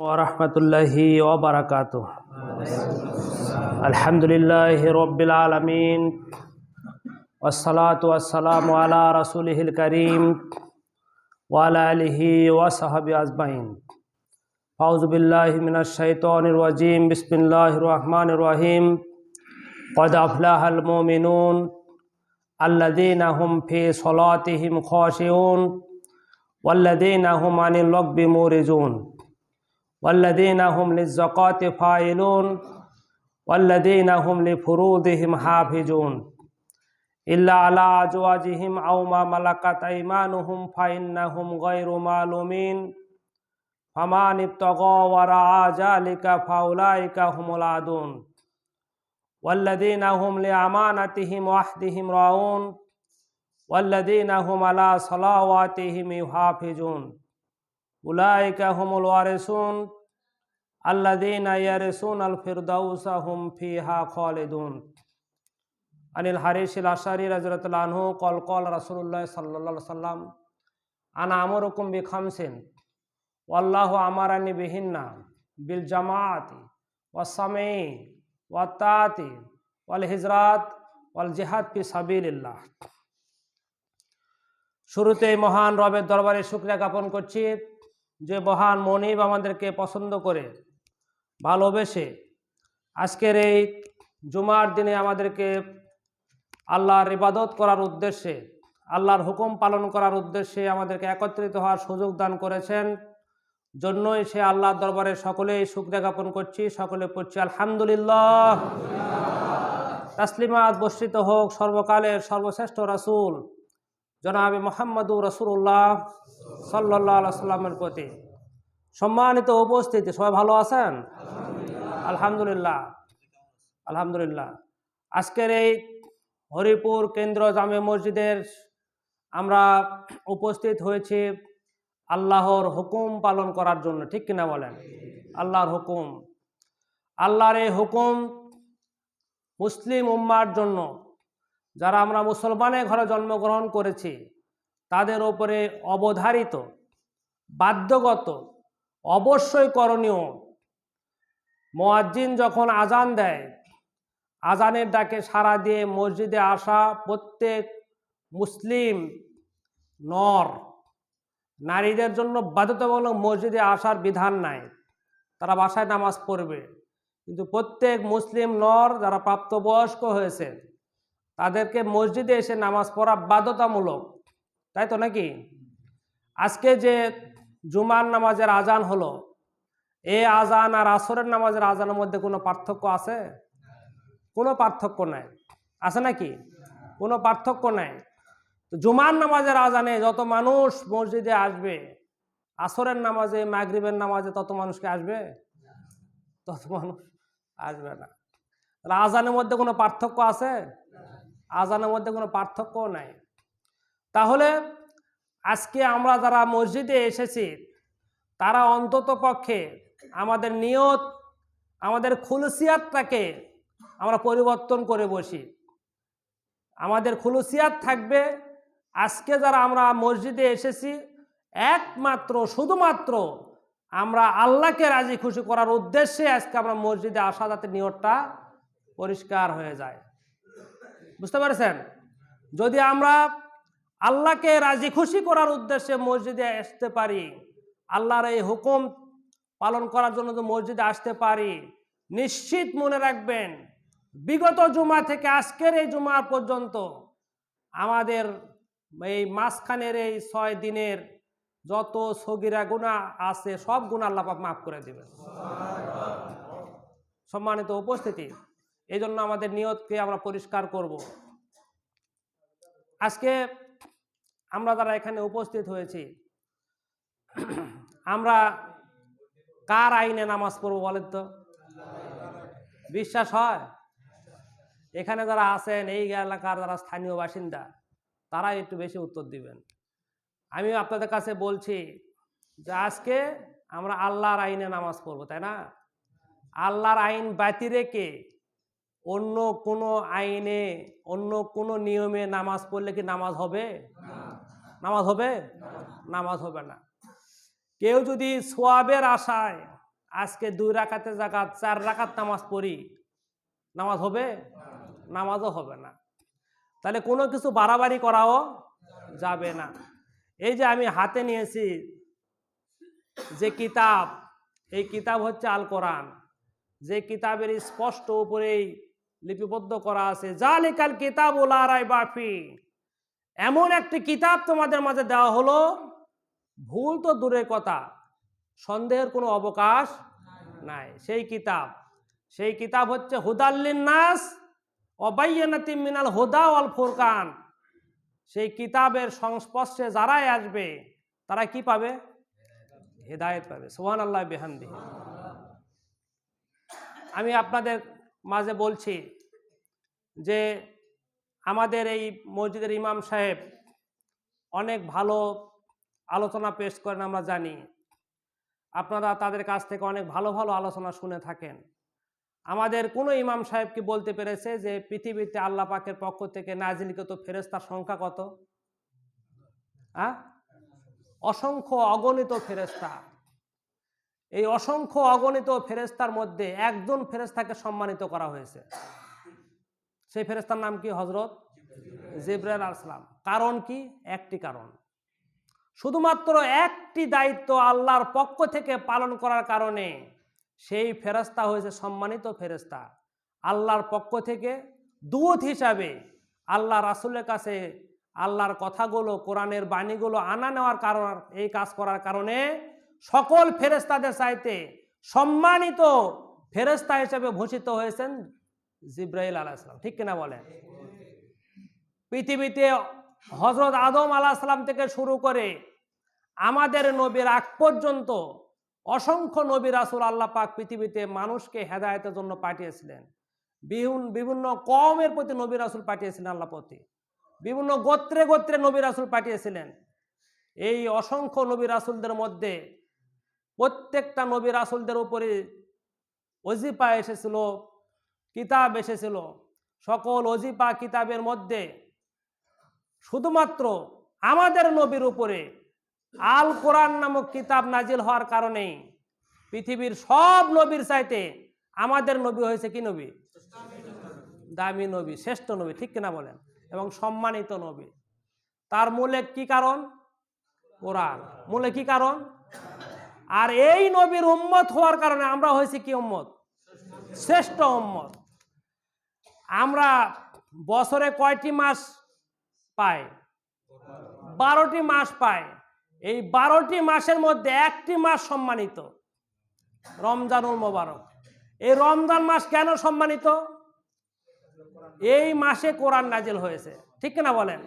ورحمة الله وبركاته الحمد لله رب العالمين والصلاة والسلام على رسوله الكريم وعلى آله وصحبه أجمعين أعوذ بالله من الشيطان الرجيم بسم الله الرحمن الرحيم قد أفلح المؤمنون الذين هم في صلاتهم خاشعون والذين هم عن اللغب مورزون والذين هم للزكاة فاعلون والذين هم لفروضهم حافظون. إلا على أزواجهم أو ما ملكت أيمانهم فإنهم غير معلومين. فمن ابتغى وراء ذلك فأولئك هم العادون. والذين هم لأمانتهم وعهدهم راعون. والذين هم على صلواتهم يحافظون. উলাইকা হুমুল ওয়ারেসুন আল্লাদিন ইয়ারেসুন আল ফিরদাউসা হুম ফিহা খালেদুন। আনিল হারিসিল আশারি রাজরাতুল্লা আনহু কল কল রাসুল্লাহ সাল্লা সাল্লাম আনা আমর হুকুম বি খামসিন ওয়াল্লাহ আমারানি বিহিন্না বিল জামাতি ওয়াসামি ওয়াতাতি ওয়াল হিজরাত ওয়াল জেহাদ পি সাবিল্লাহ শুরুতেই মহান রবের দরবারে শুক্রিয়া জ্ঞাপন করছি। যে মহান মনিব আমাদেরকে পছন্দ করে, ভালোবেসে আজকের এই জুমার দিনে আমাদেরকে আল্লাহর ইবাদত করার উদ্দেশ্যে, আল্লাহর হুকুম পালন করার উদ্দেশ্যে আমাদেরকে একত্রিত হওয়ার সুযোগ দান করেছেন। জন্যই সে আল্লাহর দরবারে সকলেই শুক্রিয়া জ্ঞাপন করছি, সকলে পড়ছি আলহামদুলিল্লাহ। তাসলিমাত বর্ষিত হোক, সর্বকালের সর্বশ্রেষ্ঠ রাসূল। জনাবে মোহাম্মদুর রসুল্লাহ সাল্লাহ সাল্লামের প্রতি। সম্মানিত উপস্থিতি, সবাই ভালো আছেন? আলহামদুলিল্লাহ। আলহামদুলিল্লাহ। আজকের এই হরিপুর কেন্দ্র জামে মসজিদের আমরা উপস্থিত হয়েছি আল্লাহর হুকুম পালন করার জন্য, ঠিক কিনা বলেন? আল্লাহর হুকুম। আল্লাহর এই হুকুম মুসলিম উম্মার জন্য যারা আমরা মুসলমানের ঘরে জন্মগ্রহণ করেছি, তাদের ওপরে অবধারিত, বাধ্যগত, অবশ্যই করণীয়। মোয়াজ্জিন যখন আজান দেয় আজানের ডাকে সাড়া দিয়ে মসজিদে আসা প্রত্যেক মুসলিম, নর, নারীদের জন্য বাধ্যতামূলক মসজিদে আসার বিধান নাই। তারা বাসায় নামাজ পড়বে। কিন্তু প্রত্যেক মুসলিম নর যারা প্রাপ্তবয়স্ক হয়েছে তাদেরকে মসজিদে এসে নামাজ পড়া বাধ্যতামূলক। তাই তো নাকি? আজকে যে জুমার নামাজের আজান হলো, এ আজান আর আসরের নামাজের আজানের মধ্যে কোনো পার্থক্য আছে? কোনো পার্থক্য নাই। আছে নাকি? কোনো পার্থক্য নাই। জুমার নামাজের আজানে যত মানুষ মসজিদে আসবে, আসরের নামাজে, মাগরিবের নামাজে তত মানুষকে আসবে? তত মানুষ আসবে না। তাহলে আজানের মধ্যে কোনো পার্থক্য আছে? আজানের মধ্যে কোনো পার্থক্য নাই। তাহলে আজকে আমরা যারা মসজিদে এসেছি, তারা অন্তত পক্ষে আমাদের নিয়ত, আমাদের খুলসিয়াতটাকে আমরা পরিবর্তন করে বসি। আমাদের খুলসিয়াত থাকবে, আজকে যারা আমরা মসজিদে এসেছি, একমাত্র, শুধুমাত্র আমরা আল্লাহকে রাজি খুশি করার উদ্দেশ্যে আজকে আমরা মসজিদে আসা যাতে নিয়তটা পরিষ্কার হয়ে যায়। বুঝতে পারছেন? যদি আমরা আল্লাহকে রাজি খুশি করার উদ্দেশ্যে মসজিদে আসতে পারি, আল্লাহর এই হুকুম পালন করার জন্য যদি মসজিদে আসতে পারি, নিশ্চিত মনে রাখবেন, বিগত জুমা থেকে আজকের এই জুমা পর্যন্ত আমাদের এই মাঝখানের এই ছয় দিনের যত সগিরা গুণা আছে, সব গুণা আল্লাপাক মাফ করে দেবেন। সম্মানিত উপস্থিতি। এই জন্য আমাদের নিয়তকে আমরা পরিষ্কার করব। আজকে আমরা যারা এখানে উপস্থিত হয়েছি, আমরা কার আইনে নামাজ পড়ব বলেন তো? বিশ্বাস হয়? এখানে যারা আছেন, এই এলাকার যারা স্থানীয় বাসিন্দা তারা একটু বেশি উত্তর দিবেন। আমি আপনাদের কাছে বলছি যে আজকে আমরা আল্লাহর আইনে নামাজ পড়ব, তাই না? আল্লাহর আইন বাতি রেখে অন্য কোনো আইনে অন্য কোনো নিয়মে নামাজ পড়লে কি নামাজ হবে? নামাজ হবে? নামাজ। হবে না। কেউ যদি সোয়াবের আশায় আজকে দুই রাকাতের জায়গা চার রাকাত নামাজ পড়ি নামাজ হবে? নামাজও হবে না। তাহলে কোনো কিছু বাড়াবাড়ি করাও যাবে না। এই যে আমি হাতে নিয়েছি যে কিতাব এই কিতাব হচ্ছে আল কোরআন। যে কিতাবের স্পষ্ট উপরেই লিপিবদ্ধ করা আছে। জালিকাল কিতাব ওলারাই বাফি এমন একটি কিতাব তোমাদের মাঝে দেওয়া হলো। ভুল তো দূরের কথা। সন্দেহের কোনো অবকাশ নাই। সেই কিতাব। সেই কিতাব হচ্ছে হুদাল্লিন নাস অবাইয়ানাতি মিনাল হুদা ওয়াল ফুরকান। সেই কিতাবের সংস্পর্শে যারাই আসবে, তারা কি পাবে? হেদায়েত পাবে। সোহান আল্লাহ বেহান্দি আমি আপনাদের মাঝে বলছি যে আমাদের এই মসজিদের ইমাম সাহেব অনেক ভালো আলোচনা পেশ করেন, আমরা জানি। আপনারা তাদের কাছ থেকে অনেক ভালো ভালো আলোচনা শুনে থাকেন। আমাদের কোনো ইমাম সাহেব কি বলতে পেরেছে যে পৃথিবীতে আল্লাহ পাকের পক্ষ থেকে নাজিলকৃত ফেরেস্তার সংখ্যা কত? হ্যাঁ অসংখ্য অগণিত ফেরেস্তা এই অসংখ্য অগণিত ফেরেস্তার মধ্যে একজন ফেরেস্তাকে সম্মানিত করা হয়েছে। সেই ফেরেস্তার নাম কি? হজরত জিব্রাইল আসলাম কারণ কি? একটি কারণ। শুধুমাত্র একটি দায়িত্ব আল্লাহর পক্ষ থেকে পালন করার কারণে সেই ফেরেস্তা হয়েছে সম্মানিত ফেরেস্তা আল্লাহর পক্ষ থেকে দূত হিসাবে আল্লাহ রাসুলের কাছে আল্লাহর কথাগুলো, কোরআনের বাণীগুলো আনা নেওয়ার কারণ, এই কাজ করার কারণে সকল ফেরেস্তাদের চাইতে সম্মানিত ফেরেস্তা হিসেবে ভূষিত হয়েছেন জিব্রাইল আলাইসালাম ঠিক কিনা বলেন? পৃথিবীতে হজরত আদম আলাহিসাল্লাম থেকে শুরু করে আমাদের নবীর আগ পর্যন্ত অসংখ্য নবী রাসুল আল্লাহ পাক পৃথিবীতে মানুষকে হেদায়তের জন্য পাঠিয়েছিলেন। বিভিন্ন বিভিন্ন কমের প্রতি নবী রাসুল পাঠিয়েছিলেন আল্লাহ বিভিন্ন গোত্রে গোত্রে নবী রাসুল পাঠিয়েছিলেন। এই অসংখ্য নবী রাসুলদের মধ্যে প্রত্যেকটা নবী রাসুলদের উপরে অজিপা এসেছিল, কিতাব এসেছিল। সকল অজিপা কিতাবের মধ্যে শুধুমাত্র আমাদের নবীর উপরে আল কোরআন নামক কিতাব নাজিল হওয়ার কারণেই পৃথিবীর সব নবীর চাইতে আমাদের নবী হয়েছে কি নবী? দামি নবী, শ্রেষ্ঠ নবী, ঠিক কিনা বলেন? এবং সম্মানিত নবী। তার মূলে কি কারণ? কোরআন। মূলে কি কারণ? আর এই নবীর উম্মত হওয়ার কারণে আমরা হয়েছি কি উম্মত? শ্রেষ্ঠ উম্মত। আমরা বছরে কয়টি মাস পাই? বারোটি মাস পাই। এই বারোটি মাসের মধ্যে একটি মাস সম্মানিত। রমজানুল মোবারক। এই রমজান মাস কেন সম্মানিত? এই মাসে কোরআন নাজিল হয়েছে। ঠিক না বলেন?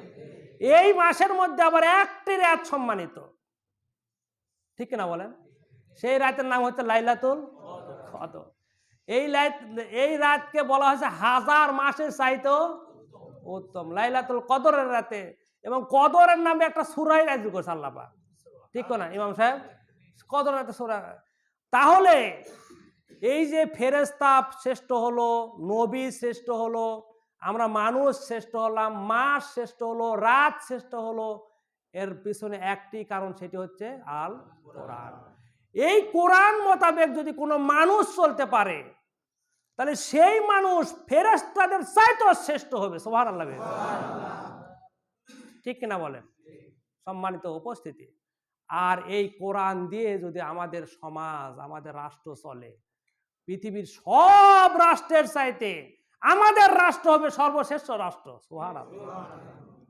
এই মাসের মধ্যে আবার একটি রাত সম্মানিত। ঠিক না বলেন? সেই রাতের নাম হচ্ছে লাইলাতুল কদর। এই লাইত, এই রাতকে বলা হয়েছে হাজার মাসের চাইতেও উত্তম। লাইলাতুল কদরের রাতে এবং কদরের নামে একটা সুরাই রাজি করছে আল্লাপা ঠিক না ইমাম সাহেব? কদর রাতে সুরা। তাহলে এই যে ফেরেস্তা শ্রেষ্ঠ হলো, নবী শ্রেষ্ঠ হলো, আমরা মানুষ শ্রেষ্ঠ হলাম, মাস শ্রেষ্ঠ হলো, রাত শ্রেষ্ঠ হলো, এর পিছনে একটি কারণ সেটি হচ্ছে আল কোরআন এই কোরআন মোতাবেক যদি কোনো মানুষ চলতে পারে, তাহলে সেই মানুষ ফেরেস্তাদের চাইতেও শ্রেষ্ঠ হবে সোহান আল্লাহ ঠিক কিনা বলেন? সম্মানিত উপস্থিতি। আর এই কোরআন দিয়ে যদি আমাদের সমাজ, আমাদের রাষ্ট্র চলে, পৃথিবীর সব রাষ্ট্রের চাইতে আমাদের রাষ্ট্র হবে সর্বশ্রেষ্ঠ রাষ্ট্র সোহান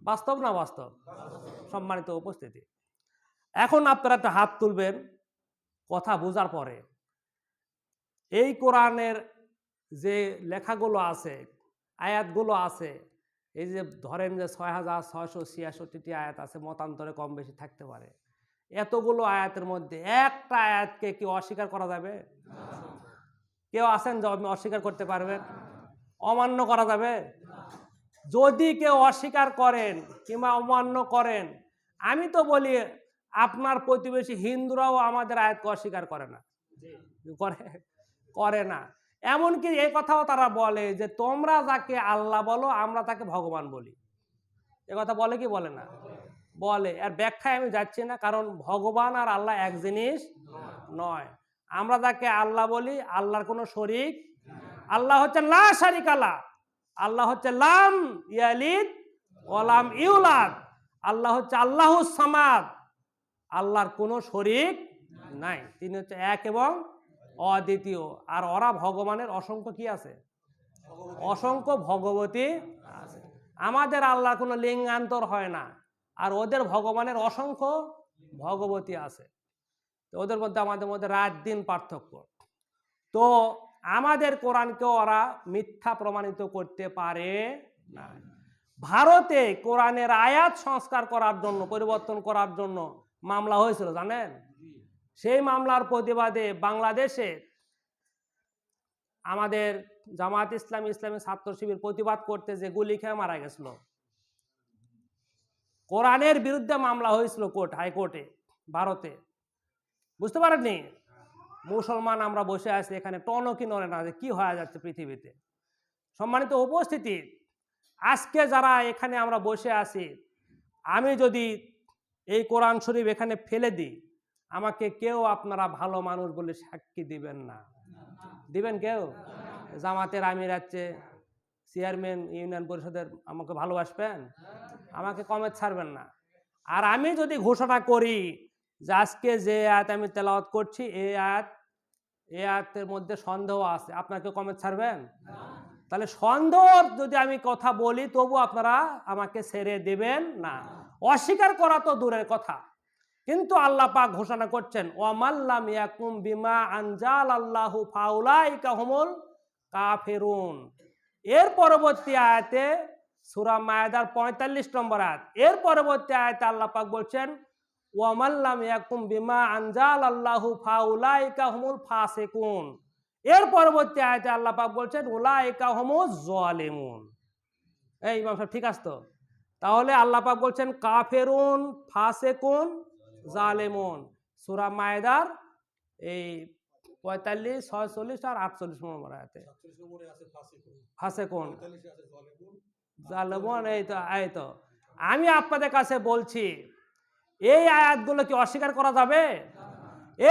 বাস্তব না বাস্তব? সম্মানিত উপস্থিতি। এখন আপনারা একটা হাত তুলবেন। কথা বোঝার পরে। এই কোরআনের যে লেখাগুলো আছে, আয়াতগুলো আছে, এই যে ধরেন যে ছয় হাজার ছয়শো ছিয়াষট্টিটি আয়াত আছে, মতান্তরে কম বেশি থাকতে পারে। এতগুলো আয়াতের মধ্যে একটা আয়াতকে কি অস্বীকার করা যাবে? কেউ আছেন যে আপনি অস্বীকার করতে পারবেন? অমান্য করা যাবে? যদি কেউ অস্বীকার করেন কিংবা অমান্য করেন, আমি তো বলি আপনার প্রতিবেশী হিন্দুরাও আমাদের আয়াতকে অস্বীকার করে না। করে করে না। এমনকি এই কথাও তারা বলে যে তোমরা যাকে আল্লাহ বলো আমরা তাকে ভগবান বলি। এ কথা বলে কি বলে না? বলে। আর ব্যাখ্যায় আমি যাচ্ছি না কারণ ভগবান আর আল্লাহ এক জিনিস নয়। আমরা যাকে আল্লাহ বলি আল্লাহর কোনো শরিক আল্লাহ হচ্ছে লা শারিক আল্লাহ আল্লাহ হচ্ছে লাম ইয়ালিদ ওলাম ইউলাদ। আল্লাহ হচ্ছে আল্লাহ সামাদ। আল্লাহর কোনো শরিক নাই। তিনি হচ্ছে এক এবং অদ্বিতীয়। আর ওরা ভগবানের অসংখ্য কি আছে? অসংখ্য ভগবতী আছে। আমাদের আল্লাহর কোনো লিঙ্গান্তর হয় না। আর ওদের ভগবানের অসংখ্য ভগবতী আছে। তো ওদের মধ্যে আমাদের মধ্যে রাত দিন পার্থক্য। তো আমাদের কোরআনকে ওরা মিথ্যা প্রমাণিত করতে পারে না। ভারতে কোরআনের আয়াত সংস্কার করার জন্য, পরিবর্তন করার জন্য মামলা হয়েছিল জানেন? সেই মামলার প্রতিবাদে বাংলাদেশে আমাদের জামাত ইসলাম ইসলামী ছাত্র শিবির প্রতিবাদ করতে যে গুলি খেয়ে মারা গেছিল। কোরআনের বিরুদ্ধে মামলা হয়েছিল কোর্ট হাইকোর্টে ভারতে। বুঝতে পারেননি? মুসলমান আমরা বসে আছি এখানে টনকি নড়ে না যে কি হয়ে যাচ্ছে পৃথিবীতে। সম্মানিত উপস্থিতি আজকে যারা এখানে আমরা বসে আছি আমি যদি এই কোরআন শরীফ এখানে ফেলে দিই। আমাকে কেউ আপনারা ভালো মানুষ বলে সাক্ষী দিবেন না। দিবেন কেউ? জামাতের আমির আছে, চেয়ারম্যান ইউনিয়ন পরিষদের আমাকে ভালোবাসবেন? আমাকে কমে ছাড়বেন না। আর আমি যদি ঘোষণা করি যে আজকে যে আয়াত আমি তেলাওয়াত করছি, এই আয়াত, এই আয়াতের মধ্যে সন্দেহ আছে আপনাকে কমে ছাড়বেন? তাহলে সন্দেহ যদি আমি কথা বলি, তবু আপনারা আমাকে ছেড়ে দেবেন না। অস্বীকার করা তো দূরের কথা। কিন্তু আল্লাহ পাক ঘোষণা করছেন ওয়ামাল্লাম ইয়াকুম বিমা আনজাল আল্লাহু ফাউলাইকা হুমুল কাফিরুন। এর পরবর্তী আয়াতে সূরা মায়াদার পঁয়তাল্লিশ নম্বর আয়াত, এর পরবর্তী আয়াতে আল্লাহ পাক বলছেন ওয়ামাল্লাম ইয়াকুম বিমা আনজাল আল্লাহু ফাউলাইকা হুমুল ফাসিকুন। এর পরবর্তী আয়াতে আল্লাহ পাক বলছেন, উলাইকা হুমুজ জালিমুন। এই ইমাম ঠিক আছে তো? তাহলে আল্লাহ পাক বলছেন কাফেরুন ফাসেকুন জালেমুন। সূরা মায়দার এই পঁয়তাল্লিশ ছয়চল্লিশ আর আটচল্লিশ নম্বর আয়াতে। ফাসেকুন। জালেমুন এই তো এই তো। আমি আপনাদের কাছে বলছি এই আয়াতগুলো কি অস্বীকার করা যাবে?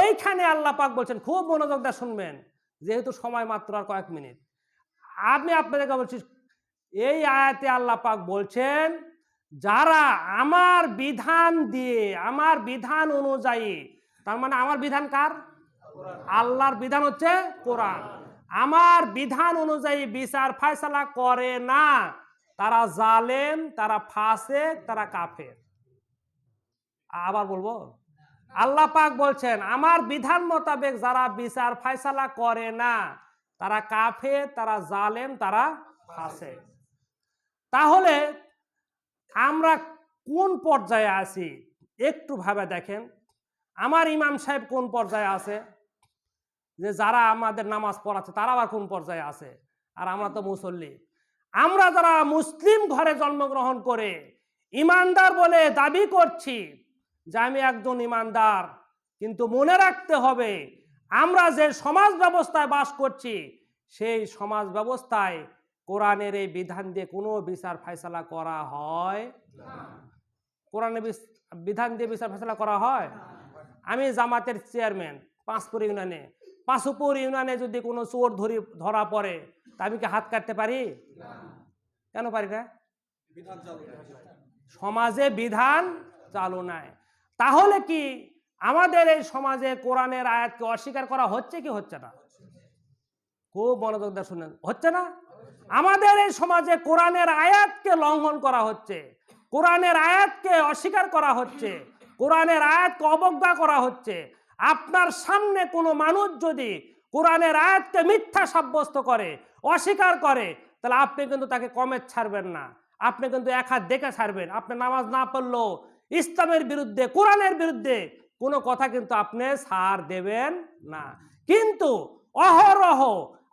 এইখানে আল্লাহ পাক বলছেন খুব মনোযোগ দিয়ে শুনবেন যেহেতু সময় মাত্র আর কয়েক মিনিট। আমি আপনাদেরকে বলছি এই আয়াতে আল্লাহ পাক বলছেন যারা আমার বিধান দিয়ে, আমার বিধান অনুযায়ী, তার মানে আমার বিধান কার? আল্লাহর বিধান হচ্ছে কোরআন। আমার বিধান অনুযায়ী বিচার, ফায়সালা করে না, তারা জালেম, তারা ফাসে তারা কাফের। আবার বলব, আল্লাহ পাক বলছেন, আমার বিধান মোতাবেক যারা বিচার, ফায়সালা করে না, তারা কাফে তারা জালেম, তারা ফাঁসে তাহলে আমরা কোন পর্যায়ে আছি? একটু ভাবে দেখেন। আমার ইমাম সাহেব কোন পর্যায়ে আছে? যে যারা আমাদের নামাজ পড়াচ্ছে, তারা আবার কোন পর্যায়ে আছে? আর আমরা তো মুসল্লি। আমরা যারা মুসলিম ঘরে জন্মগ্রহণ করে, ইমানদার বলে দাবি করছি যে আমি একজন ইমানদার, কিন্তু মনে রাখতে হবে আমরা যে সমাজ ব্যবস্থায় বাস করছি, সেই সমাজ ব্যবস্থায় কোরআনের এই বিধান দিয়ে কোনো বিচার ফায়সালা করা হয়? কোরআনের বিধান দিয়ে বিচার ফায়সালা করা হয়? আমি জামাতের চেয়ারম্যান, পাঁচপুর ইউনিয়নে। পাঁচপুর ইউনিয়নে যদি কোনো চোর ধরি, ধরা পড়ে, তা আমি কি হাত কাটতে পারি? কেন পারি না? সমাজে বিধান চালু নাই। তাহলে কি আমাদের এই সমাজে কোরআনের আয়াতকে অস্বীকার করা হচ্ছে কি হচ্ছে না? খুব মনোযোগ দিয়ে শুনেন। হচ্ছে না? আমাদের এই সমাজে কোরআনের আয়াতকে লঙ্ঘন করা হচ্ছে, কোরআনের আয়াতকে অস্বীকার করা হচ্ছে, কোরআনের আয়াতকে অবজ্ঞা করা হচ্ছে। আপনার সামনে কোনো মানুষ যদি কোরআনের আয়াতকে মিথ্যা সাব্যস্ত করে, অস্বীকার করে, তাহলে আপনি কিন্তু তাকে কমের ছাড়বেন না। আপনি কিন্তু এক হাত দেখে ছাড়বেন। আপনি নামাজ না পড়লেও ইসলামের বিরুদ্ধে, কোরআনের বিরুদ্ধে কোনো কথা কিন্তু আপনি সার দেবেন না। কিন্তু অহরহ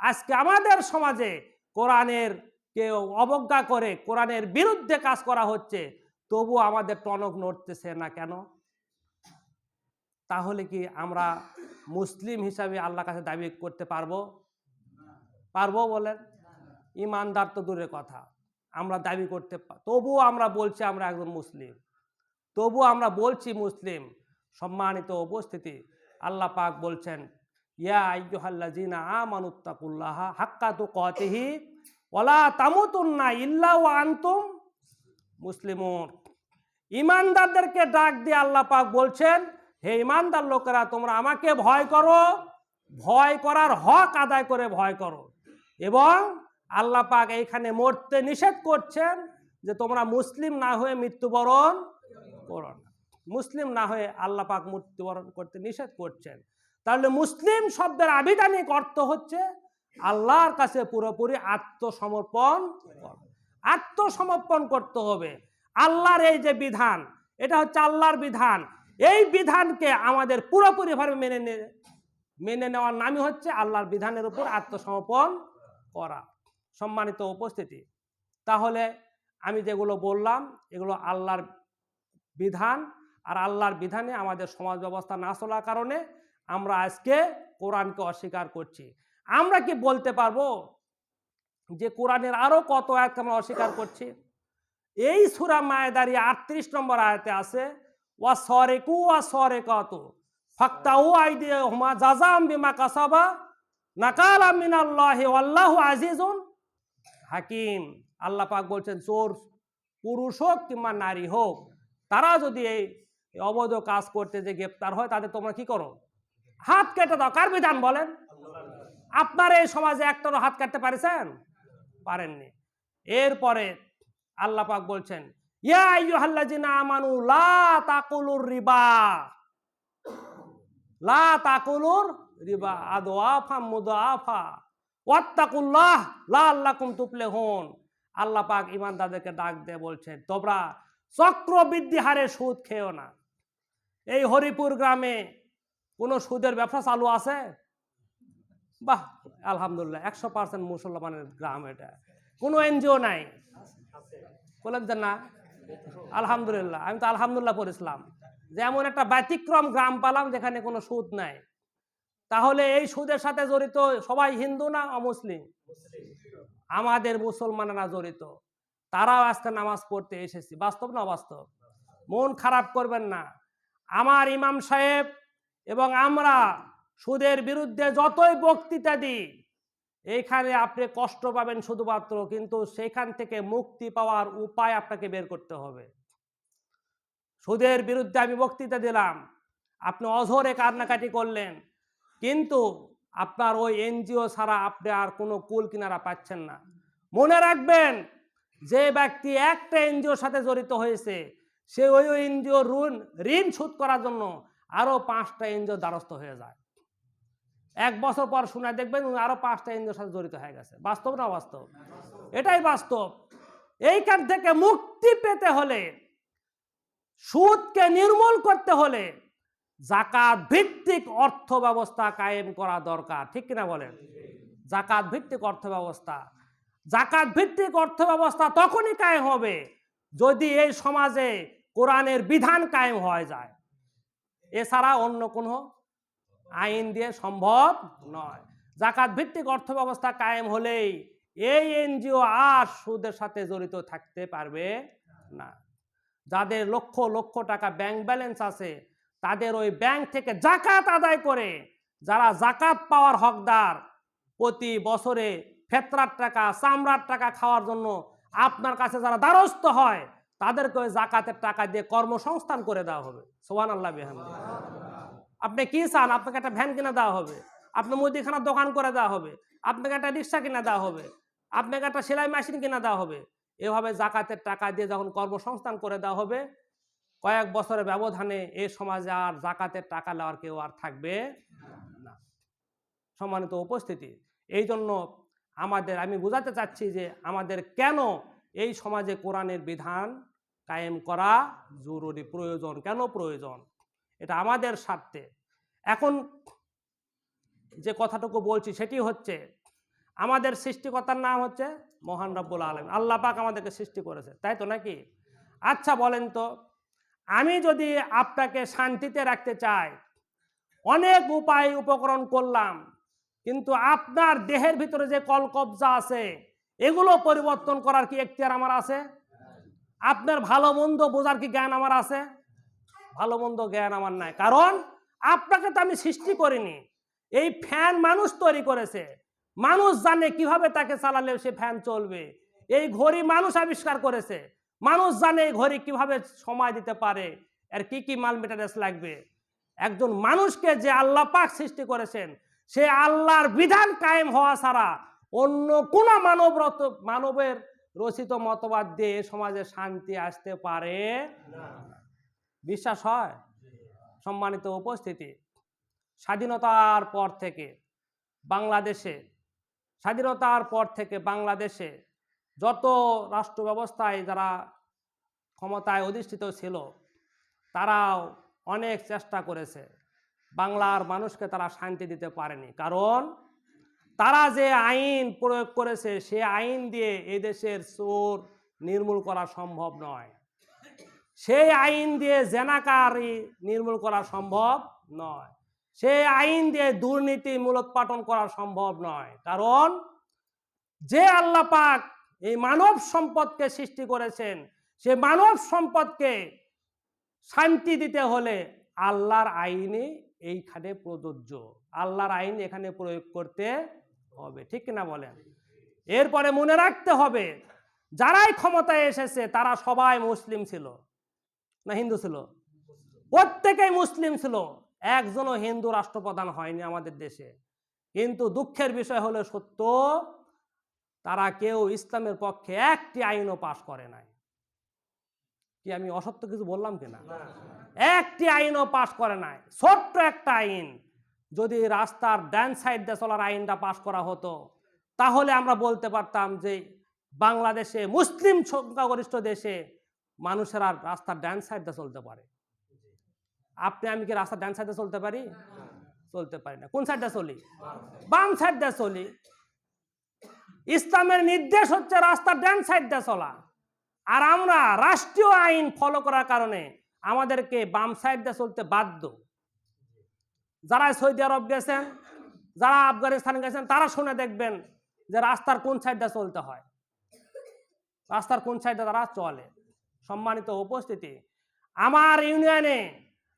আজকে আমাদের সমাজে কোরআনের কেউ অবজ্ঞা করে, কোরআনের বিরুদ্ধে কাজ করা হচ্ছে তবু আমাদের টনক নড়তেছে না কেন? তাহলে কি আমরা মুসলিম হিসাবে আল্লাহ কাছে দাবি করতে পারব? পারব বলেন? ইমানদার তো দূরের কথা। আমরা দাবি করতে তবুও আমরা বলছি আমরা একজন মুসলিম। তবু আমরা বলছি মুসলিম। সম্মানিত উপস্থিতি, আল্লাহ পাক বলছেন ইয়া আইয়ুহাল্লাযিনা আমানুত্তাকুল্লাহা হাক্কা তুকাতিহি ওয়ালা তামুতুন্না ইল্লা ওয়া আনতুম মুসলিমুন। ইমানদারদেরকে ডাক দিয়ে আল্লাহ পাক বলছেন, হে ইমানদার লোকেরা, তোমরা আমাকে ভয় করো। ভয় করার হক আদায় করে ভয় করো। এবং আল্লাহ পাক এইখানে মরতে নিষেধ করছেন যে তোমরা মুসলিম না হয়ে মৃত্যুবরণ করো না। মুসলিম না হয়ে আল্লাহ পাক মৃত্যুবরণ করতে নিষেধ করছেন। তাহলে মুসলিম শব্দের আবিধানিক অর্থ হচ্ছে আল্লাহর কাছে পুরোপুরি আত্মসমর্পণ আত্মসমর্পণ করতে হবে। আল্লাহর এই যে বিধান, এটা হচ্ছে আল্লাহর বিধান। এই বিধানকে আমাদের পুরোপুরিভাবে মেনে মেনে নেওয়ার নামই হচ্ছে আল্লাহর বিধানের উপর আত্মসমর্পণ করা। সম্মানিত উপস্থিতি, তাহলে আমি যেগুলো বললাম, এগুলো আল্লাহর বিধান। আর আল্লাহর বিধানে আমাদের সমাজ ব্যবস্থা না চলার কারণে আমরা আজকে কোরআনকে অস্বীকার করছি। আমরা কি বলতে পারব যে কোরআনের আরও কত আয়াতকে আমরা অস্বীকার করছি? এই সুরা মায়েদারি আটত্রিশ নম্বর আয়াতে আছে, ওয়া সরেকু ওয়া সরে কত সরেকাত, ফাক্তাউ আইদিয়া হুমা জাজাম বিমা কাসাবা, নাকাল মিনাল্লাহি ওয়াল্লাহু আজিজুন হাকিম। আল্লাহ পাক বলছেন, চোর, পুরুষ হোক কিংবা নারী হোক, তারা যদি এই অবৈধ কাজ করতে যে গ্রেপ্তার হয়, তাদের তোমরা কি করো? হাত কেটে দাও, কার বিধান বলেন? আপনার এই সমাজে একটারও হাত কাটতে পারেছেন? পারেননি। এরপরে আল্লাহ পাক বলছেন আমানু লা তাকুলুর রিবা। লা রিবা তুফলিহুন। আল্লাহ পাক ডাক দিয়ে বলছেন, তোমরা চক্রবৃদ্ধি হারে সুদ খেও না। এই হরিপুর গ্রামে কোনো সুদের ব্যবসা চালু আছে? বাহ, আলহামদুলিল্লাহ, একশো পার্সেন্ট মুসলমানের গ্রাম এটা। কোনো এনজিও নাই। বলেন যে না। আলহামদুলিল্লাহ, আমি তো আলহামদুলিল্লাহ পড়েছিলাম যে এমন একটা ব্যতিক্রম গ্রাম পালাম যেখানে কোনো সুদ নাই। তাহলে এই সুদের সাথে জড়িত সবাই হিন্দু না অমুসলিম? আমাদের মুসলমানেরা জড়িত। তারাও আজকে নামাজ পড়তে এসেছি। বাস্তব না বাস্তব মন খারাপ করবেন না। আমার ইমাম সাহেব এবং আমরা সুদের বিরুদ্ধে যতই বক্তৃতা দিই, এইখানে আপনি কষ্ট পাবেন শুধুমাত্র, কিন্তু সেখান থেকে মুক্তি পাওয়ার উপায় আপনাকে বের করতে হবে। সুদের বিরুদ্ধে আমি বক্তৃতা দিলাম, আপনি অঝরে কান্নাকাটি করলেন, কিন্তু আপনার ওই এনজিও ছাড়া আপনি আর কোনো কুল কিনারা পাচ্ছেন না। মনে রাখবেন, যে ব্যক্তি একটা এনজিওর সাথে জড়িত হয়েছে, সে ওই এনজিও ঋণ ঋণ শোধ করার জন্য আরও পাঁচটা এনজিও দ্বারস্থ হয়ে যায়। এক বছর পর শুনে দেখবেন উনি আরও পাঁচটা এনজিওর সাথে জড়িত হয়ে গেছে। বাস্তব না বাস্তব এটাই বাস্তব। এইখান থেকে মুক্তি পেতে হলে, সুদকে নির্মূল করতে হলে জাকাত ভিত্তিক অর্থ ব্যবস্থা কায়েম করা দরকার। ঠিক কিনা বলেন? জাকাত ভিত্তিক অর্থ ব্যবস্থা জাকাত ভিত্তিক অর্থ ব্যবস্থা তখনই কায়েম হবে যদি এই সমাজে কোরআনের বিধান কায়েম হয়ে যায়। এছাড়া অন্য কোনো আইন দিয়ে সম্ভব নয়। জাকাত ভিত্তিক অর্থ ব্যবস্থা কায়েম হলেই এই এনজিও আর সুদের সাথে জড়িত থাকতে পারবে না। যাদের লক্ষ লক্ষ টাকা ব্যাংক ব্যালেন্স আছে, তাদের ওই ব্যাংক থেকে জাকাত আদায় করে যারা জাকাত পাওয়ার হকদার, প্রতি বছরে ফেতরার টাকা, চামড়ার টাকা খাওয়ার জন্য আপনার কাছে যারা দ্বারস্থ হয় তাদেরকে জাকাতের টাকা দিয়ে কর্মসংস্থান করে দেওয়া হবে। সোহান আল্লাহ বেহামদি। আপনি কি চান? আপনাকে একটা ভ্যান কিনে দেওয়া হবে। আপনি মুদিখানার দোকান করে দেওয়া হবে। আপনাকে একটা রিক্সা কিনে দেওয়া হবে। আপনাকে একটা সেলাই মেশিন কিনে দেওয়া হবে। এভাবে জাকাতের টাকা দিয়ে যখন কর্মসংস্থান করে দেওয়া হবে, কয়েক বছরের ব্যবধানে এ সমাজে আর জাকাতের টাকা নেওয়ার কেউ আর থাকবে না। সম্মানিত উপস্থিতি এই জন্য আমাদের, আমি বোঝাতে চাচ্ছি যে আমাদের কেন এই সমাজে কোরআনের বিধান কায়েম করা জরুরি, প্রয়োজন। কেন প্রয়োজন? এটা আমাদের স্বার্থে। এখন যে কথাটুকু বলছি সেটি হচ্ছে, আমাদের সৃষ্টিকর্তার নাম হচ্ছে মহান রব্বুল আলম আল্লাহ পাক আমাদেরকে সৃষ্টি করেছে, তাই তো নাকি? আচ্ছা বলেন তো, আমি যদি আপনাকে শান্তিতে রাখতে চাই, অনেক উপায় উপকরণ করলাম, কিন্তু আপনার দেহের ভিতরে যে কলকবজা আছে, এগুলো পরিবর্তন করার কি এখতিয়ার আমার আছে? আপনার ভালো মন্দ বোঝার কি জ্ঞান আমার আছে? ভালো মন্দ জ্ঞান আমার নাই। কারণ আপনাকে তো আমি সৃষ্টি করিনি। এই ফ্যান মানুষ তৈরি করেছে। মানুষ জানে কীভাবে তাকে চালালে সে ফ্যান চলবে। এই ঘড়ি মানুষ আবিষ্কার করেছে। মানুষ জানে এই ঘড়ি কীভাবে সময় দিতে পারে। আর কি কি মাল মেটারেস লাগবে? একজন মানুষকে যে আল্লাহ পাক সৃষ্টি করেছেন, সে আল্লাহর বিধান কায়েম হওয়া ছাড়া অন্য কোনো মানবরত, মানবের রচিত মতবাদ দিয়ে সমাজে শান্তি আসতে পারে বিশ্বাস হয়? সম্মানিত উপস্থিতি, স্বাধীনতার পর থেকে বাংলাদেশে, স্বাধীনতার পর থেকে বাংলাদেশে যত রাষ্ট্র ব্যবস্থায় যারা ক্ষমতায় অধিষ্ঠিত ছিল, তারাও অনেক চেষ্টা করেছে। বাংলার মানুষকে তারা শান্তি দিতে পারেনি। কারণ তারা যে আইন প্রয়োগ করেছে, সে আইন দিয়ে এই দেশের চোর নির্মূল করা সম্ভব নয়। সেই আইন দিয়ে জেনাকারী নির্মূল করা সম্ভব নয়। সেই আইন দিয়ে দুর্নীতি মূলোৎপাটন করা সম্ভব নয়। কারণ যে আল্লাহ পাক এই মানব সম্পদকে সৃষ্টি করেছেন, সে মানব সম্পদকে শান্তি দিতে হলে আল্লাহর আইনে এইখানে প্রযোজ্য। আল্লাহর আইন এখানে প্রয়োগ করতে হবে ঠিক কিনা বলেন? এরপরে মনে রাখতে হবে যারাই ক্ষমতায় এসেছে তারা সবাই মুসলিম ছিল। না হিন্দু ছিল? প্রত্যেকেই মুসলিম ছিল। একজনও হিন্দু রাষ্ট্রপ্রধান হয়নি আমাদের দেশে। কিন্তু দুঃখের বিষয় হলো সত্য তারা কেউ ইসলামের পক্ষে একটি আইনও পাশ করে নাই। কি আমি অসত্য কিছু বললাম কিনা? একটি আইনও পাশ করে নাই। ছোট্ট একটা আইন। যদি রাস্তার ডান সাইড দিয়ে চলার আইনটা পাশ করা হতো, তাহলে আমরা বলতে পারতাম যে বাংলাদেশে মুসলিম সংখ্যাগরিষ্ঠ দেশে মানুষের আর রাস্তার ডান সাইড দিয়ে চলতে পারে। আপনি, আমি কি রাস্তার ডান সাইডে চলতে পারি? চলতে পারি না। কোন সাইডে চলি? বাম সাইড দিয়ে চলি। ইসলামের নির্দেশ হচ্ছে রাস্তার ডান সাইড দিয়ে চলা। আর আমরা রাষ্ট্রীয় আইন ফলো করার কারণে আমাদেরকে বাম সাইড দিয়ে চলতে বাধ্য। যারা সৌদি আরব গেছেন যারা আফগানিস্তান গেছেন, তারা শুনে দেখবেন যে রাস্তার কোন সাইডটা চলতে হয়। রাস্তার কোন সাইডে তারা চলে। সম্মানিত উপস্থিতি, আমার ইউনিয়নে,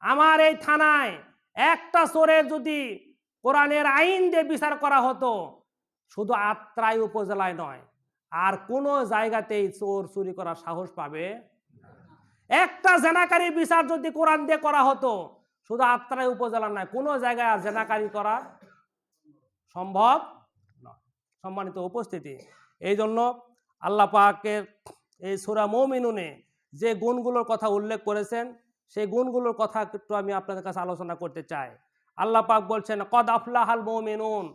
আমার এই থানায় একটা চোরের যদি কোরআনের আইন দিয়ে বিচার করা হতো, শুধু আত্রাই উপজেলায় নয়, আর কোনো জায়গাতেই চোর চুরি করার সাহস পাবে? একটা জেনাকারী বিচার যদি কোরআন দিয়ে করা হতো শুধু আত্রাই উপজেলা নয়, কোনো জায়গায় জেনাকারী করা সম্ভব নয়। সম্মানিত উপস্থিতি। এই জন্য আল্লাহ পাকের এই সুরা মৌমিনুনে যে গুণগুলোর কথা উল্লেখ করেছেন, সেই গুণগুলোর কথা একটু আমি আপনাদের কাছে আলোচনা করতে চাই। আল্লাহ পাক বলছেন, কদ আফলাহাল মৌমিনুন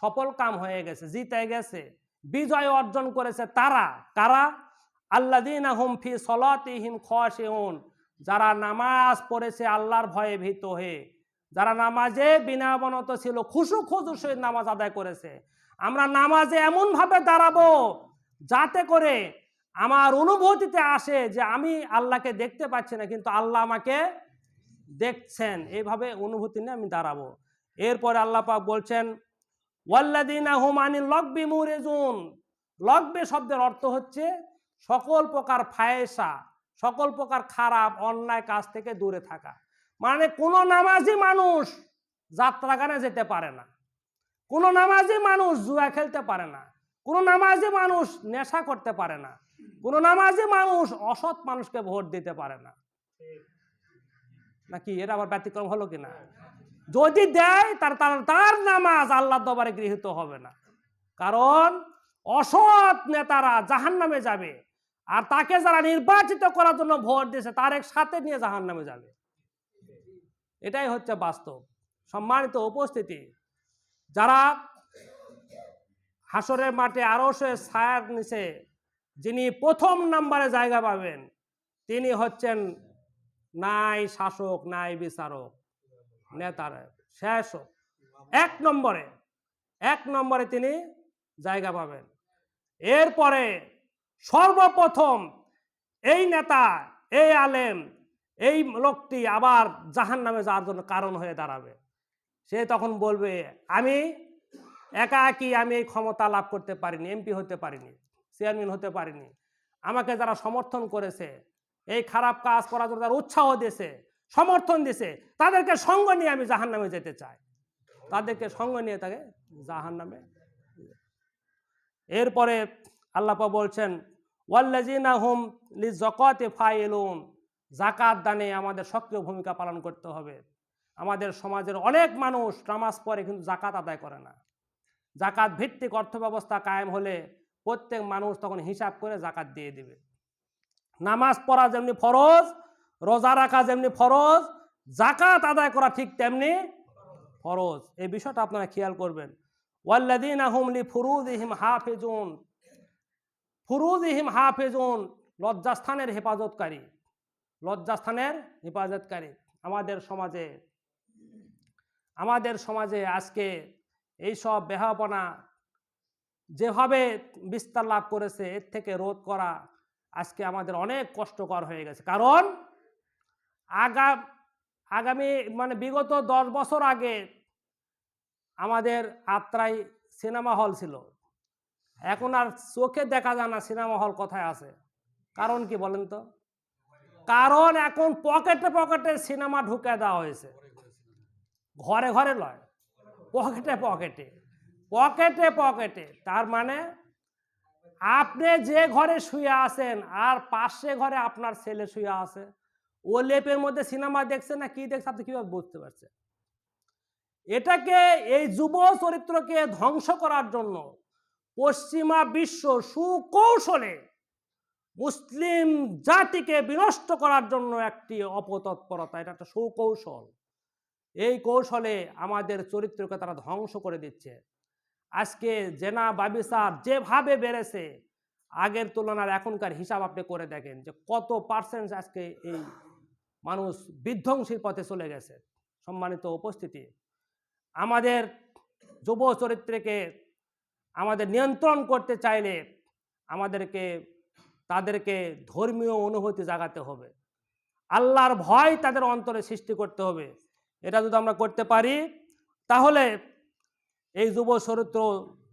সফল কাম হয়ে গেছে, জিতে গেছে, বিজয় অর্জন করেছে তারা। কারা? আল্লাদিন হুম ফি সলাতিহিম খাশিউন। যারা নামাজ পড়েছে আল্লাহর ভয়ে ভীত হয়ে, যারা নামাজে বিনা বিনাবনত ছিল, খুশু খুশু সহিত নামাজ আদায় করেছে। আমরা নামাজে এমনভাবে দাঁড়াবো যাতে করে আমার অনুভূতিতে আসে যে আমি আল্লাহকে দেখতে পাচ্ছি না, কিন্তু আল্লাহ আমাকে দেখছেন। এইভাবে অনুভূতি নিয়ে আমি দাঁড়াবো। এরপরে আল্লাহ পাক বলছেন ওয়াল্লাদিনা হুমানি মুরেজুন লকবে শব্দের অর্থ হচ্ছে সকল প্রকার ফায়েসা সকল প্রকার খারাপ, অন্যায় কাজ থেকে দূরে থাকা। মানে কোনো নামাজি মানুষ যাত্রা গানে যেতে পারে না। কোনো নামাজি মানুষ জুয়া খেলতে পারে না। কোনো নামাজি মানুষ নেশা করতে পারে না। কোনো নামাজি মানুষ অসৎ মানুষকে ভোট দিতে পারে না। নাকি এর আবার ব্যতিক্রম হলো কিনা? যদি দেয়, তার তার নামাজ আল্লাহ দরবারে গৃহীত হবে না। কারণ অসৎ নেতারা জাহান নামে যাবে। আর তাকে যারা নির্বাচিত করার জন্য ভোট দিয়েছে, তার এক সাথে নিয়ে জাহান নামে যাবে। এটাই হচ্ছে বাস্তব। সম্মানিত উপস্থিতি, যারা হাসরের মাঠে আরও সে ছায়ার নিচে যিনি প্রথম নাম্বারে জায়গা পাবেন, তিনি হচ্ছেন নাই শাসক নাই বিচারক, নেতার শেষ এক নম্বরে এক নম্বরে তিনি জায়গা পাবেন। এরপরে সর্বপ্রথম এই নেতা, এই আলেম, এই লোকটি আবার জাহান নামে যাওয়ার জন্য কারণ হয়ে দাঁড়াবে। সে তখন বলবে, আমি একা একই আমি এই ক্ষমতা লাভ করতে পারিনি, এমপি হতে পারিনি, চেয়ারম্যান হতে পারিনি। আমাকে যারা সমর্থন করেছে, এই খারাপ কাজ করার জন্য যারা উৎসাহ দিয়েছে, সমর্থন দিয়েছে, তাদেরকে সঙ্গ নিয়ে আমি জাহান নামে যেতে চাই। তাদেরকে সঙ্গে নিয়ে তাকে জাহান নামে এরপরে আল্লাপা বলছেন ওয়াল্লাজিনা হুম লি জকতে ফাইলুন জাকাত দানে আমাদের সক্রিয় ভূমিকা পালন করতে হবে। আমাদের সমাজের অনেক মানুষ নামাজ পড়ে কিন্তু জাকাত আদায় করে না। জাকাত ভিত্তিক অর্থ ব্যবস্থা কায়েম হলে প্রত্যেক মানুষ তখন হিসাব করে জাকাত দিয়ে দিবে। নামাজ পড়া যেমনি ফরজ, রোজা রাখা যেমনি ফরজ জাকাত আদায় করা ঠিক তেমনি ফরজ। এই বিষয়টা আপনারা খেয়াল করবেন। ওয়াল্লাদিন আহমলি ফুরুদ ইহিম হাফেজুন ফুরুদ ইহিম হাফেজুন, লজ্জাস্থানের হেফাজতকারী। লজ্জাস্থানের হেফাজতকারী। আমাদের সমাজে আমাদের সমাজে আজকে এই সব বেহাপনা যেভাবে বিস্তার লাভ করেছে, এর থেকে রোধ করা আজকে আমাদের অনেক কষ্টকর হয়ে গেছে। কারণ, আগা, আগামী মানে বিগত দশ বছর আগে আমাদের আত্রাই সিনেমা হল ছিল। এখন আর চোখে দেখা যায় না সিনেমা হল কোথায় আছে। কারণ কি বলেন তো? কারণ এখন পকেটে পকেটে সিনেমা ঢুকে দেওয়া হয়েছে। ঘরে ঘরে লয়। পকেটে পকেটে। পকেটে পকেটে। তার মানে আপনি যে ঘরে শুয়ে আছেন আর পাশে ঘরে আপনার ছেলে শুয়ে আছে, ও লেপের মধ্যে সিনেমা দেখছে না কি দেখছে আপনি কীভাবে বুঝতে পারছেন? এটাকে, এই যুব চরিত্রকে ধ্বংস করার জন্য পশ্চিমা বিশ্ব সুকৌশলে মুসলিম জাতিকে বিনষ্ট করার জন্য একটি অপতৎপরতা। এটা একটা সুকৌশল। এই কৌশলে আমাদের চরিত্রকে তারা ধ্বংস করে দিচ্ছে। আজকে জেনা বাবিসার যেভাবে বেড়েছে, আগের তুলনার এখনকার হিসাব আপনি করে দেখেন যে কত পার্সেন্ট আজকে এই মানুষ বিধ্বংসীর পথে চলে গেছে। সম্মানিত উপস্থিতি। আমাদের যুব চরিত্রকে আমাদের নিয়ন্ত্রণ করতে চাইলে আমাদেরকে, তাদেরকে ধর্মীয় অনুভূতি জাগাতে হবে। আল্লাহর ভয় তাদের অন্তরে সৃষ্টি করতে হবে। এটা যদি আমরা করতে পারি, তাহলে এই যুব চরিত্র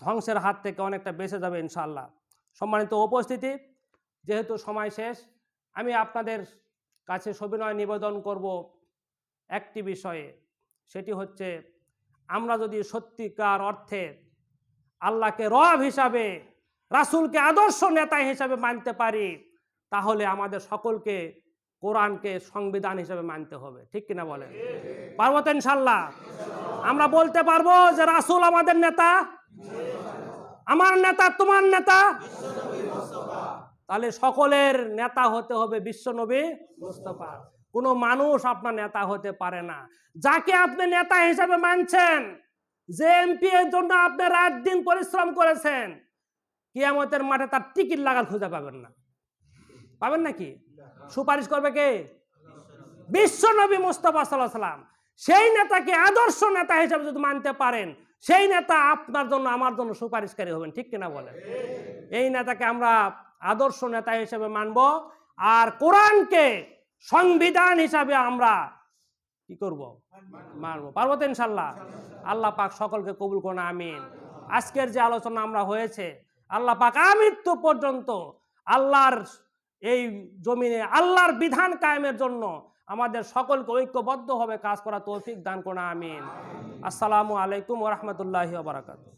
ধ্বংসের হাত থেকে অনেকটা বেঁচে যাবে ইনশাল্লাহ সম্মানিত উপস্থিতি, যেহেতু সময় শেষ, আমি আপনাদের কাছে সবিনয় নিবেদন করব একটি বিষয়ে। সেটি হচ্ছে, আমরা যদি সত্যিকার অর্থে আল্লাহকে রব হিসাবে, রাসূলকে আদর্শ নেতা হিসাবে মানতে পারি, তাহলে আমাদের সকলকে কোরআনকে সংবিধান হিসাবে মানতে হবে। ঠিক কিনা বলেন? পারব তো ইনশাল্লাহ আমরা বলতে পারব যে রাসূল আমাদের নেতা। আমার নেতা, তোমার নেতা। তাহলে সকলের নেতা হতে হবে বিশ্বনবী মুস্তফা। কোনো মানুষ আপনার নেতা হতে পারে না। যাকে আপনি নেতা হিসাবে মানছেন যে এমপি এর জন্য আপনি রাত দিন পরিশ্রম করেছেন, কিয়ামতের মাঠে তার টিকিট লাগার খুঁজে পাবেন না। পাবেন নাকি? সুপারিশ করবে কে? বিশ্ব নবী মুস্তফা সাল্লাহ সাল্লাম। সেই নেতাকে আদর্শ নেতা হিসাবে যদি মানতে পারেন, সেই নেতা আপনার জন্য, আমার জন্য সুপারিশকারী হবেন, ঠিক কিনা বলেন? এই নেতাকে আমরা আদর্শ নেতা হিসেবে মানব, আর কোরআনকে সংবিধান হিসাবে আমরা কি করব? মানব পারব তো ইনশাল্লাহ? আল্লাহ পাক সকলকে কবুল করুন আমিন। আজকের যে আলোচনা আমরা হয়েছে আল্লাহ পাক আমৃত্যু পর্যন্ত আল্লাহর এই জমিনে আল্লাহর বিধান কায়েমের জন্য আমাদের সকলকে ঐক্যবদ্ধভাবে কাজ করা তৌফিক দান করুন আমিন। আসসালামু আলাইকুম ওরহমতুল্লাহি বারাকাতুহ।